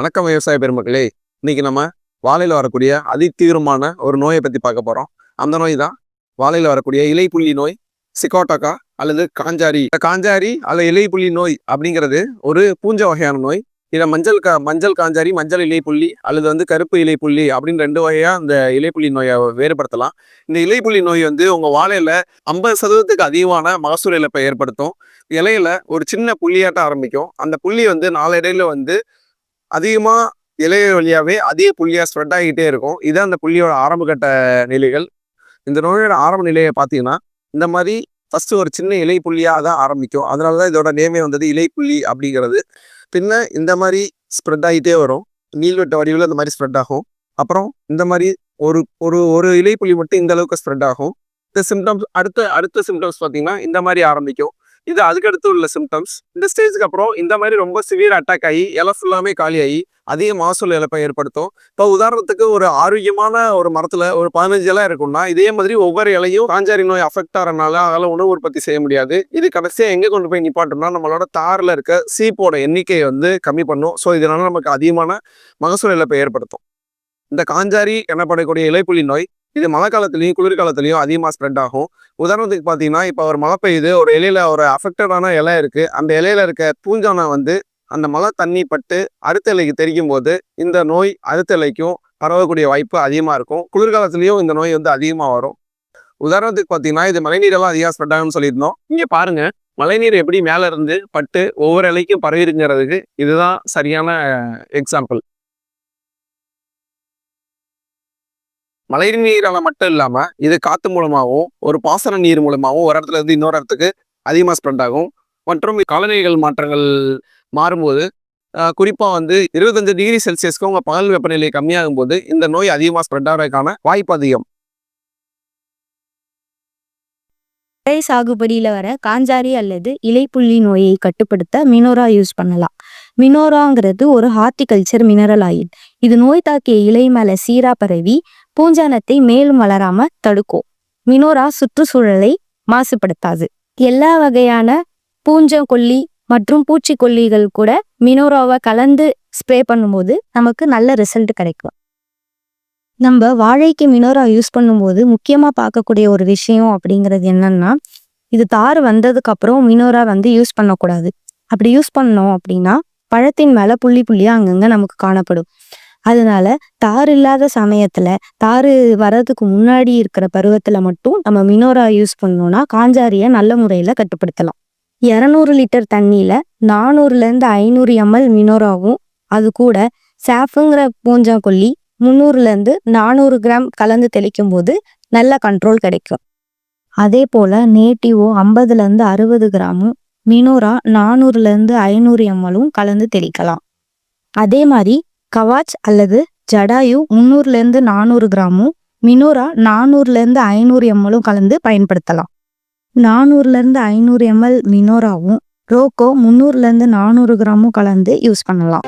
வணக்கம் விவசாய பெருமக்களே. இன்னைக்கு நம்ம வாழையில் வரக்கூடிய அதிதீவிரமான ஒரு நோயை பற்றி பார்க்க போகிறோம் அந்த நோய் தான் வாழையில் வரக்கூடிய இலைப்புள்ளி நோய் சிக்கோட்டக்கா அல்லது காஞ்சாரி. இந்த காஞ்சாரி அல்லது இலைப்புள்ளி நோய் அப்படிங்கிறது ஒரு பூஞ்சை வகையான நோய். இதை மஞ்சள் கா மஞ்சள் காஞ்சாரி மஞ்சள் இலைப்புள்ளி அல்லது வந்து கருப்பு இலைப்புள்ளி அப்படின்னு ரெண்டு வகையாக இந்த இலைப்புள்ளி நோயை வேறுபடுத்தலாம். இந்த இலைப்புள்ளி நோய் வந்து உங்கள் வாழையில் ஐம்பது சதவீதத்துக்கு அதிகமான மகசூல் இழப்பை ஏற்படுத்தும். இலையில ஒரு சின்ன புள்ளியாட்டம் ஆரம்பிக்கும். அந்த புள்ளி வந்து நாளடையில் வந்து அதிகமாக இலைய வழியாகவே அதிக புள்ளியாக ஸ்ப்ரெட் ஆகிக்கிட்டே இருக்கும். இதுதான் அந்த புள்ளியோட ஆரம்பகட்ட நிலைகள். இந்த நோயோட ஆரம்ப நிலையை பார்த்தீங்கன்னா இந்த மாதிரி ஃபஸ்ட்டு ஒரு சின்ன இலை புள்ளியாக தான் ஆரம்பிக்கும். அதனால தான் இதோட நேமே வந்தது இலை புள்ளி அப்படிங்கிறது. பின்ன இந்த மாதிரி ஸ்ப்ரெட் ஆகிட்டே வரும். நீள்வட்ட வடிவில் இந்த மாதிரி ஸ்ப்ரெட் ஆகும். அப்புறம் இந்த மாதிரி ஒரு ஒரு ஒரு இலை புள்ளி மட்டும் இந்த அளவுக்கு ஸ்ப்ரெட் ஆகும். இந்த சிம்டம்ஸ் அடுத்த அடுத்த சிம்டம்ஸ் பார்த்தீங்கன்னா இந்த மாதிரி ஆரம்பிக்கும். இது அதுக்கடுத்து உள்ள சிம்டம்ஸ் இந்த ஸ்டேஜுக்கு அப்புறம் இந்த மாதிரி ரொம்ப சிவியர் அட்டாக் ஆகி இலை ஃபுல்லாமே காலியாகி அதிக மகசூல் இழப்பை ஏற்படுத்தும். இப்போ உதாரணத்துக்கு ஒரு ஆரோக்கியமான ஒரு மரத்தில் ஒரு பதினஞ்சு இலை இருக்கும்னா இதே மாதிரி ஒவ்வொரு இலையும் காஞ்சாரி நோய் அஃபெக்ட் ஆகிறனால அதில் உணவு உற்பத்தி செய்ய முடியாது. இது கடைசியாக எங்கே கொண்டு போய் நிப்பாட்டோம்னா நம்மளோட தாரில் இருக்க சீப்போட எண்ணிக்கையை வந்து கம்மி பண்ணும். ஸோ இதனால் நமக்கு அதிகமான மகசூல் இழப்பை ஏற்படுத்தும். இந்த காஞ்சாரி எனப்படக்கூடிய இலைப்புலி நோய் இது மழை காலத்துலையும் குளிர்காலத்துலையும் அதிகமாக ஸ்ப்ரெட் ஆகும். உதாரணத்துக்கு பார்த்தீங்கன்னா இப்போ ஒரு மழை பெய்யுது ஒரு இலையில ஒரு அஃபெக்டடான இலை இருக்குது அந்த இலையில இருக்க பூஞ்சானா வந்து அந்த மழை தண்ணி பட்டு அடுத்த இலைக்கு தெரிக்கும் போது இந்த நோய் அடுத்த இலைக்கும் பரவக்கூடிய வாய்ப்பு அதிகமாக இருக்கும். குளிர்காலத்துலேயும் இந்த நோய் வந்து அதிகமாக வரும். உதாரணத்துக்கு பார்த்தீங்கன்னா இது மழைநீரெல்லாம் அதிகமாக ஸ்ப்ரெட் ஆகும்னு சொல்லியிருந்தோம். இங்கே பாருங்கள் மழைநீர் எப்படி மேலே இருந்து பட்டு ஒவ்வொரு இலைக்கும் பரவிருங்கிறதுக்கு இதுதான் சரியான எக்ஸாம்பிள் மழை நீரால மட்டும் இல்லாம இது காத்து மூலமாகவும் ஒரு பாசன நீர் மூலமாகவும் ஒரு இடத்துல இருந்து இன்னொரு இடத்துக்கு அதிகமாக ஸ்ப்ரெண்ட் ஆகும். மற்றும் காலநிலைகள் மாற்றங்கள் மாறும்போது ஆஹ் குறிப்பா வந்து இருபத்தஞ்சு டிகிரி செல்சியஸ்க்கு உங்கள் பகல் வெப்பநிலை கம்மியாகும் போது இந்த நோய் அதிகமாக ஸ்ப்ரெட் ஆகிறதுக்கான வாய்ப்பு அதிகம். இலை சாகுபடியில வர காஞ்சாரி அல்லது இலைப்புள்ளி நோயை கட்டுப்படுத்த மினோரா யூஸ் பண்ணலாம். மினோராங்கிறது ஒரு ஹார்டிகல்ச்சர் மினரல் ஆயில். இது நோய் தாக்கிய இலை மேலே சீரா பரவி பூஞ்சானத்தை மேலும் வளராம தடுக்கும் மினோரா சுற்றுச்சூழலை மாசுபடுத்தாது. எல்லா வகையான பூஞ்சக்கொல்லி மற்றும் பூச்சிக்கொல்லிகள் கூட மினோராவை கலந்து ஸ்ப்ரே பண்ணும்போது நமக்கு நல்ல ரிசல்ட் கிடைக்கும். நம்ம வாழைக்கு மினோரா யூஸ் பண்ணும்போது முக்கியமாக பார்க்கக்கூடிய ஒரு விஷயம் அப்படிங்கிறது என்னன்னா இது தார் வந்ததுக்கு அப்புறம் மினோரா வந்து யூஸ் பண்ணக்கூடாது. அப்படி யூஸ் பண்ணோம் அப்படின்னா பழத்தின் மேலே புள்ளி புள்ளியாக அங்கங்கே நமக்கு காணப்படும். அதனால தார் இல்லாத சமயத்துல தார் வர்றதுக்கு முன்னாடி இருக்கிற பருவத்துல மட்டும் நம்ம மினோரா யூஸ் பண்ணோம்னா காஞ்சாரிய நல்ல முறையில கட்டுப்படுத்தலாம். இரநூறு லிட்டர் தண்ணியில நானூறுல இருந்து ஐநூறு எம்எல் மினோராவும் அது கூட சாஃபுங்கிற பூஞ்சாங்கொல்லி முந்நூறுல இருந்து நானூறு கிராம் கலந்து தெளிக்கும் போது நல்ல கண்ட்ரோல் கிடைக்கும். அதே போல நேட்டிவோ ஐம்பதுல இருந்து அறுபது கிராமும் மினோரா நானூறுல இருந்து ஐநூறு எம்எலும் கலந்து தெளிக்கலாம். அதே மாதிரி கவாச் அல்லது ஜடாயு முந்நூறுலேருந்து நானூறு கிராமும் மினோரா நானூறுலேருந்து ஐநூறு எம்எலும் கலந்து பயன்படுத்தலாம். நானூறுலேருந்து ஐநூறு எம்எல் மினோராவும் ரோக்கோ முந்நூறுலேருந்து நானூறு கிராமும் கலந்து யூஸ் பண்ணலாம்.